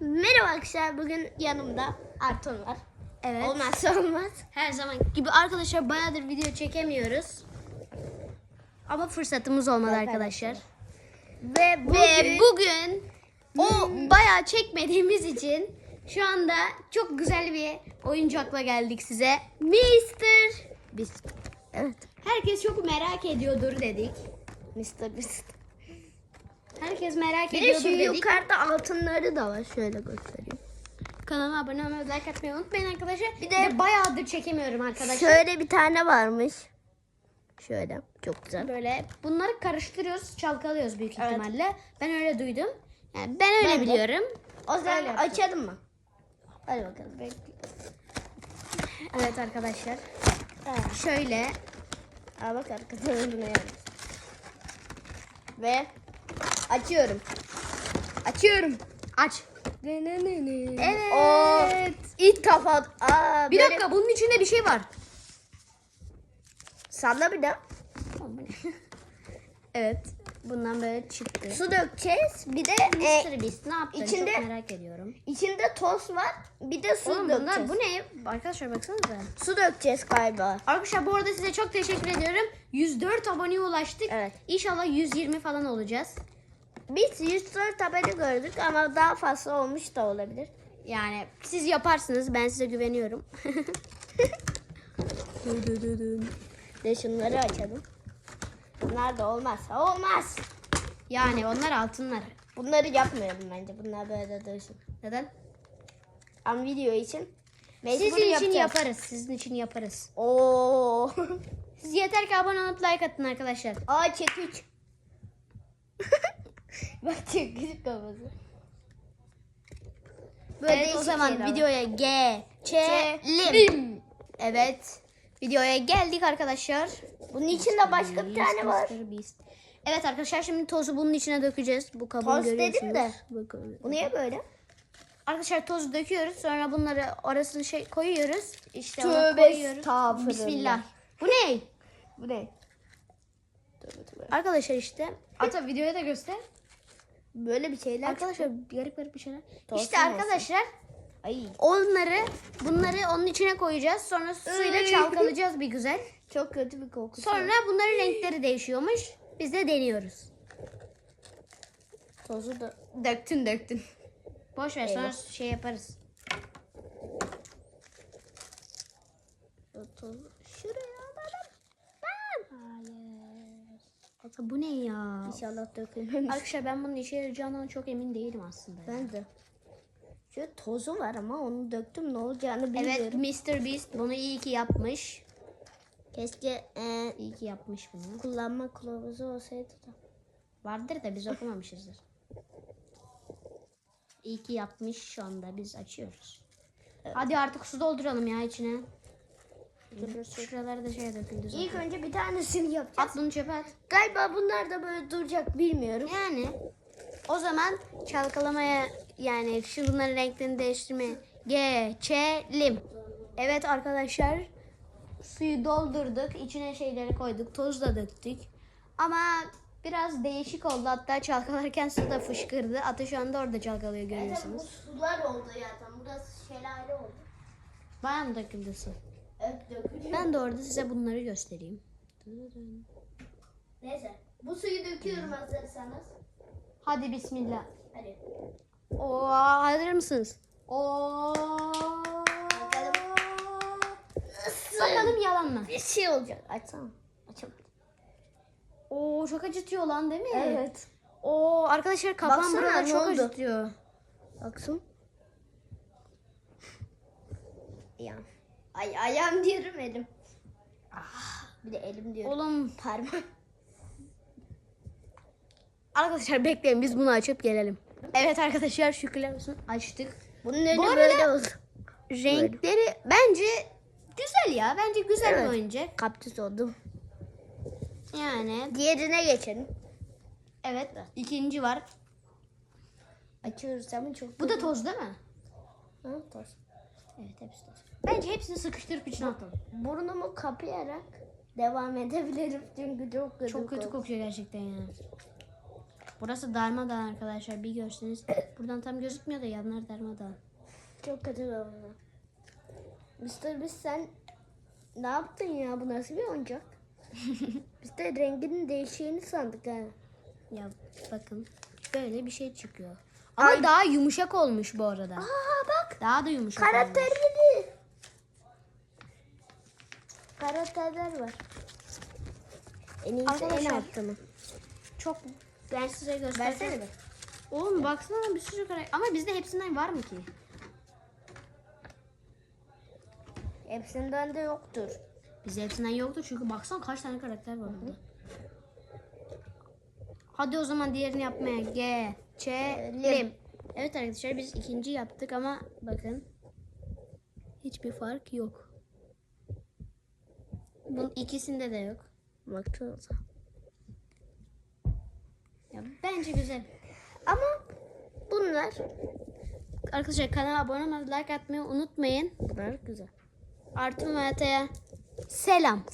merhaba arkadaşlar. Bugün yanımda Arton var. Evet. Olmazsa olmaz. Her zaman gibi arkadaşlar bayağıdır video çekemiyoruz. Ama fırsatımız olmadı Evet, arkadaşlar. Ve bugün, Ve bugün o bayağı çekmediğimiz için şu anda çok güzel bir oyuncakla geldik size. Mr. Biz evet. Herkes çok merak ediyordur dedik. Mr. Beast. Herkes merak Bir de şu dedik. yukarıda altınları da var. Şöyle göstereyim. Kanalıma abone olmayı, like atmayı unutmayın arkadaşlar. Bir de, bayağıdır çekemiyorum arkadaşlar. Şöyle bir tane varmış. Şöyle. Çok güzel. Böyle bunları karıştırıyoruz, çalkalıyoruz büyük Evet. ihtimalle. Ben öyle duydum. Yani ben öyle Ben de. biliyorum. O zaman Öyle açalım mı? Hadi bakalım. Evet arkadaşlar. Şöyle Aa bak arkada buna yazmış. Ve açıyorum. Açıyorum. aç. Evet. O ilk defa. Aa, Bir böyle- dakika bunun içinde bir şey var. Salla bir de. evet. Bundan böyle çıktı. Su dökeceğiz. Bir de e, Mr. Beast ne yaptığını içinde- çok merak ediyorum. içinde toz var. Bir de su Oğlum dökeceğiz. bunlar bu ne? Arkadaşlar baksanıza. Su dökeceğiz galiba. Arkadaşlar bu arada size çok teşekkür ediyorum. 104 aboneye ulaştık. Evet. İnşallah 120 falan olacağız. Biz 104 haberi gördük ama daha fazla olmuş da olabilir. Yani siz yaparsınız. Ben size güveniyorum. De şunları açalım. Bunlar da olmazsa olmaz. yani onlar altınlar. Bunları yapmayalım bence. Bunlar böyle dursun. Neden? Ama video için mecbur Sizin için yapacağız. yaparız. Sizin için yaparız. Oo. Siz yeter ki abone olup like atın arkadaşlar. Aa çekiç. Bak çekiç kafası. Böyle evet o zaman videoya geçelim. Evet. Videoya geldik arkadaşlar. Bunun içinde başka bir tane var. Evet arkadaşlar şimdi tozu bunun içine dökeceğiz. Bu kabını Toz dedim de. Bakın. Bu niye böyle? Arkadaşlar tozu döküyoruz. Sonra bunları arasına şey koyuyoruz. İşte Tövbe koyuyoruz. Bismillah. Bu ne? Bu ne? Arkadaşlar işte. Ata videoya da göster. Böyle bir şeyler. Arkadaşlar garip garip bir şeyler. Toz işte arkadaşlar Ay onları bunları onun içine koyacağız. Sonra suyla çalkalayacağız bir güzel. çok kötü bir kokusu. var. Sonra bunların renkleri değişiyormuş. Biz de deniyoruz. tozu da Döktün döktün. Boş ver sonra şey yaparız. Ata bu ne ya? İnşallah dökülmemiş. Arkadaşlar ben bunun işe yarayacağından çok emin değilim aslında. Ben de. Şöyle tozu var ama onu döktüm ne olacağını Evet bilmiyorum. Mr. Beast bunu iyi ki yapmış. Keşke e, İyi ki yapmış bunu. kullanma kılavuzu olsaydı da. Vardır da biz okumamışızdır. İyi ki yapmış şu anda biz açıyoruz. Hadi artık su dolduralım ya içine. Şuralara da şey döküldü zaten. İlk önce bir tanesini yapacağız. At bunu çöpe at. Galiba bunlar da böyle duracak bilmiyorum. Yani o zaman çalkalamaya yani şunların renklerini değiştirmeye geçelim. Evet arkadaşlar suyu doldurduk. içine şeyleri koyduk. Toz da döktük. Ama biraz değişik oldu. Hatta çalkalarken su da fışkırdı. Ata şu anda orada çalkalıyor görüyorsunuz. sular oldu zaten. Burası şelale oldu. Bana mı döküldü su? Ben de orada size bunları göstereyim. Neyse. Bu suyu döküyorum hazırsanız. Hadi bismillah. Hadi. Oo, hazır mısınız? Oo. Bakalım. Bakalım yalan mı? Bir şey olacak. Açsana. Açamadım. Oo çok acıtıyor lan değil mi? Evet. Oo arkadaşlar kafam Baksana, burada çok oldu? acıtıyor. Baksın. Ayağım. Ay ayağım diyorum elim. Ah, bir de elim diyorum. Oğlum Parmak. arkadaşlar bekleyin biz bunu açıp gelelim. Evet arkadaşlar şükürler olsun açtık. Bunun önü Bu böyle oldu. Renkleri bence güzel ya. Bence güzel Evet. bir oyuncak. Kaktüs oldu. Yani Diğerine geçelim. evet ikinci var. Açıyoruz ama çok Bu da toz değil mi? Ha, toz. Evet hepsi toz. Bence hepsini sıkıştırıp içine atalım. Burnumu kapayarak devam edebilirim çünkü çok kötü. Çok kötü kokuyor. kokuyor gerçekten ya. Burası darmadağın arkadaşlar bir görseniz. Buradan tam gözükmüyor da yanlar darmadağın. Çok kötü oyun. Mr. Beast sen ne yaptın ya? Bu nasıl bir oyuncak? Biz de renginin değişeceğini sandık ha. Ya bakın böyle bir şey çıkıyor. Ama daha yumuşak olmuş bu arada. Aa bak Daha da yumuşak olmuş. karakterleri. Karakterler var. En iyisi en Arkadaşlar, altta mı? Çok ben size göstereyim. Versene bir. Oğlum baksana bir sürü karakter. Ama bizde hepsinden var mı ki? Hepsinden de yoktur. Bizde hepsinden yoktu çünkü baksana kaç tane karakter var burada. Hadi o zaman diğerini yapmaya geçelim. Evet arkadaşlar biz ikinci yaptık ama bakın hiçbir fark yok. Bunun ikisinde de yok. Baksanıza. Ya bence güzel. Ama bunlar Arkadaşlar kanala abone olmayı, like atmayı unutmayın. bunlar güzel. Artı Mert'e selam.